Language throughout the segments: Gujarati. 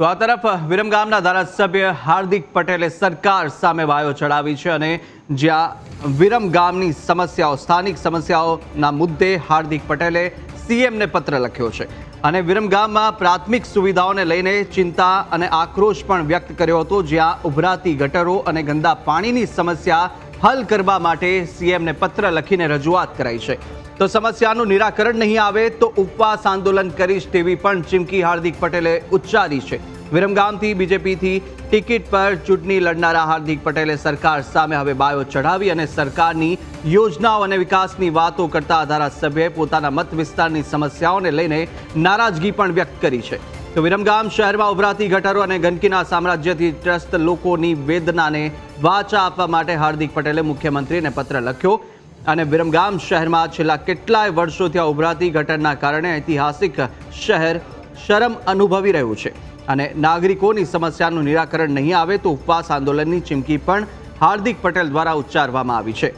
તો આ તરફ વિરમગામના ધારાસભ્ય હાર્દિક પટેલે સરકાર સામે વાયો ચડાવી છે અને જ્યાં વિરમગામની સમસ્યાઓ, સ્થાનિક સમસ્યાઓના મુદ્દે હાર્દિક પટેલે સીએમને પત્ર લખ્યો છે. અને વિરમગામમાં પ્રાથમિક સુવિધાઓને લઈને ચિંતા અને આક્રોશ પણ વ્યક્ત કર્યો હતો, જ્યાં ઉભરાતી ગટરો અને ગંદા પાણીની સમસ્યા હલ કરવા માટે સીએમને પત્ર લખીને રજૂઆત કરાઈ છે. તો સમસ્યાનું નિરાકરણ નહીં આવે તો ઉપવાસ આંદોલન કરીશ તેવી પણ ચીમકી હાર્દિક પટેલે ઉચ્ચારી છે. વિરમગામથી બીજેપીથી ટિકિટ પર ચૂંટણી લડનારા હાર્દિક પટેલે સરકાર સામે હવે બાયો ચઢાવી અને સરકારની યોજનાઓ અને વિકાસની વાતો કરતા ધારાસભ્યએ પોતાના મત વિસ્તારની સમસ્યાઓને લઈને નારાજગી પણ વ્યક્ત કરી છે. તો વિરમગામ શહેરમાં ઉભરાતી ગટરો અને ગંદકીના સામ્રાજ્યથી ત્રસ્ત લોકોની વેદનાને વાચા આપવા માટે હાર્દિક પટેલે મુખ્યમંત્રીને પત્ર લખ્યો. અને વિરમગામ શહેરમાં છેલ્લા કેટલાય વર્ષોથી આ ઉભરાતી ઘટનના કારણે ઐતિહાસિક શહેર શરમ અનુભવી રહ્યું છે. અને નાગરિકોની સમસ્યાનું નિરાકરણ નહીં આવે તો ઉપવાસ આંદોલનની ચીમકી પણ હાર્દિક પટેલ દ્વારા ઉચ્ચારવામાં આવી છે.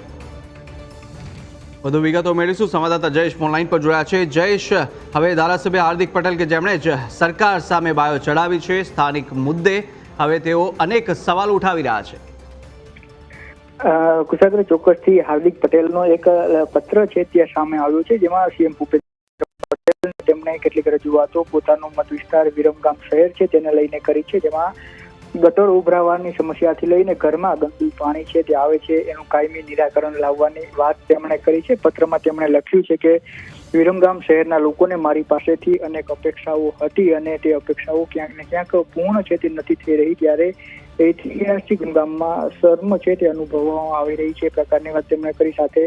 વધુ વિગતો મેળવીશું. સંવાદદાતા જયેશ ઓનલાઈન પર જોડાયા છે. જયેશ, હવે ધારાસભ્ય હાર્દિક પટેલ કે જેમણે જ સરકાર સામે બાયો ચડાવી છે, સ્થાનિક મુદ્દે હવે તેઓ અનેક સવાલ ઉઠાવી રહ્યા છે. કુશાગ્ર ચોક્કસથી હાર્દિક પટેલનો એક પત્ર છે ત્યાં સામે આવ્યો છે, જેમાં સીએમ ભૂપેન્દ્ર પટેલ તેમણે કેટલીક રજૂઆતો પોતાનો મત વિસ્તાર વિરમગામ શહેર છે તેને લઈને કરી છે, જેમાં ગટર ઉભરાવાની સમસ્યાથી લઈને ઘરમાં ગંદુ પાણી છે, તે આવે છે, એનું કાયમી નિરાકરણ લાવવાની વાત તેમણે કરી છે. પત્રમાં તેમણે લખ્યું છે કે, વિરમગામ શહેરના લોકોને મારી પાસેથી અનેક અપેક્ષાઓ હતી અને તે અપેક્ષાઓ ક્યાંક ને ક્યાંક પૂર્ણ છે, તે નથી થઈ રહી, ત્યારે ઐતિહાસિક ગામમાં શર્મ છે તે અનુભવવામાં આવી રહી છે. પ્રકારની વાત તેમણે કરી સાથે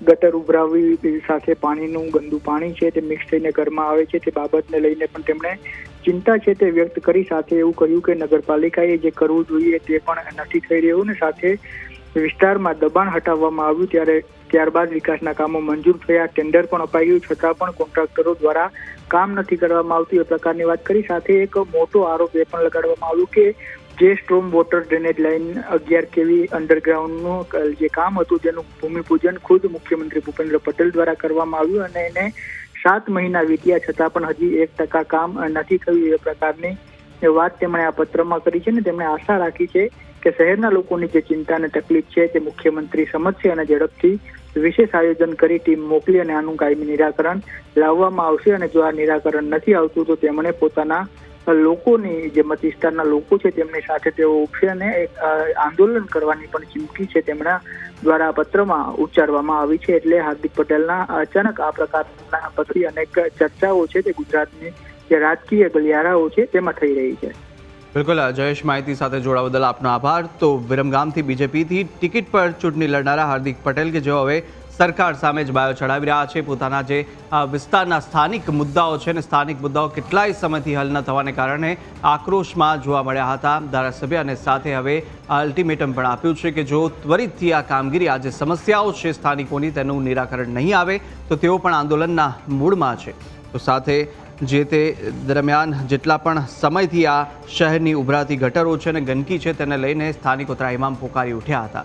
ગટર ઉભરાવી સાથે પાણીનું ગંદુ પાણી છે તે મિક્સ થઈને ઘરમાં આવે છે. તે બાબતને લઈને પણ તેમણે ચિંતા છે તે વ્યક્ત કરી સાથે એવું કહ્યું કે નગરપાલિકાએ જે કરવું જોઈએ તે પણ નથી થઈ રહ્યું ને સાથે વિસ્તારમાં દબાણ હટાવવામાં આવ્યું ત્યારે ત્યારબાદ વિકાસના કામો મંજૂર થયા. ટેન્ડર પણ અપાયું, છતાં પણ કોન્ટ્રાક્ટરો દ્વારા કામ નથી કરવામાં આવતું. એ પ્રકારની વાત કરી. સાથે એક મોટો આરોપ એ પણ લગાડવામાં આવ્યો કે જે સ્ટ્રોમ વોટર ડ્રેનેજ લાઇન અગિયાર કેવી અંડરગ્રાઉન્ડનું જે કામ હતું તેનું ભૂમિપૂજન ખુદ મુખ્યમંત્રી ભૂપેન્દ્ર પટેલ દ્વારા કરવામાં આવ્યું અને એને સાત મહિના વીત્યા છતાં પણ હજી એક ટકા કામ નથી થયું. એ પ્રકારની વાત તેમણે આ પત્રમાં કરી છે ને તેમણે આશા રાખી છે કે શહેરના લોકોની જે ચિંતા અને તકલીફ છે તે મુખ્યમંત્રી સમજશે અને ઝડપથી વિશેષ આયોજન કરી ટીમ મોકલી અને આનું કાયમી નિરાકરણ લાવવામાં આવશે. અને જો આ નિરાકરણ નથી આવતું, તો તેમણે પોતાના લોકોની, જે મત વિસ્તારના લોકો છે, તેમની સાથે તેઓ ઉઠશે અને એક આંદોલન કરવાની પણ ચીમકી છે તેમના દ્વારા પત્રમાં ઉચ્ચારવામાં આવી છે. એટલે હાર્દિક પટેલના અચાનક આ પ્રકારના પછી અનેક ચર્ચાઓ છે તે ગુજરાતની જે રાજકીય ગલિયારાઓ છે તેમાં થઈ રહી છે. બિલકુલ, જયેશ માહિતી સાથે જોડાવા બદલ આપનો આભાર. તો વિરમગામથી બીજેપીથી ટિકિટ પર ચૂંટણી લડનારા હાર્દિક પટેલ કે જેઓ હવે સરકાર સામે જ બાયો ચડાવી રહ્યા છે, પોતાના જે વિસ્તારના સ્થાનિક મુદ્દાઓ છે ને સ્થાનિક મુદ્દાઓ કેટલાય સમયથી હલ ન થવાને કારણે આક્રોશમાં જોવા મળ્યા હતા ધારાસભ્ય અને સાથે હવે અલ્ટિમેટમ પણ આપ્યું છે કે જો ત્વરિતથી આ કામગીરી, આ જે સમસ્યાઓ છે સ્થાનિકોની તેનું નિરાકરણ નહીં આવે, તો તેઓ પણ આંદોલનના મૂળમાં છે. તો સાથે જે તે દરમિયાન જેટલા પણ સમયથી આ શહેરની ઉભરાતી ગટરો છે અને ગંદકી છે, તેને લઈને સ્થાનિકો ત્રાહિમામ પોકારી ઉઠ્યા હતા.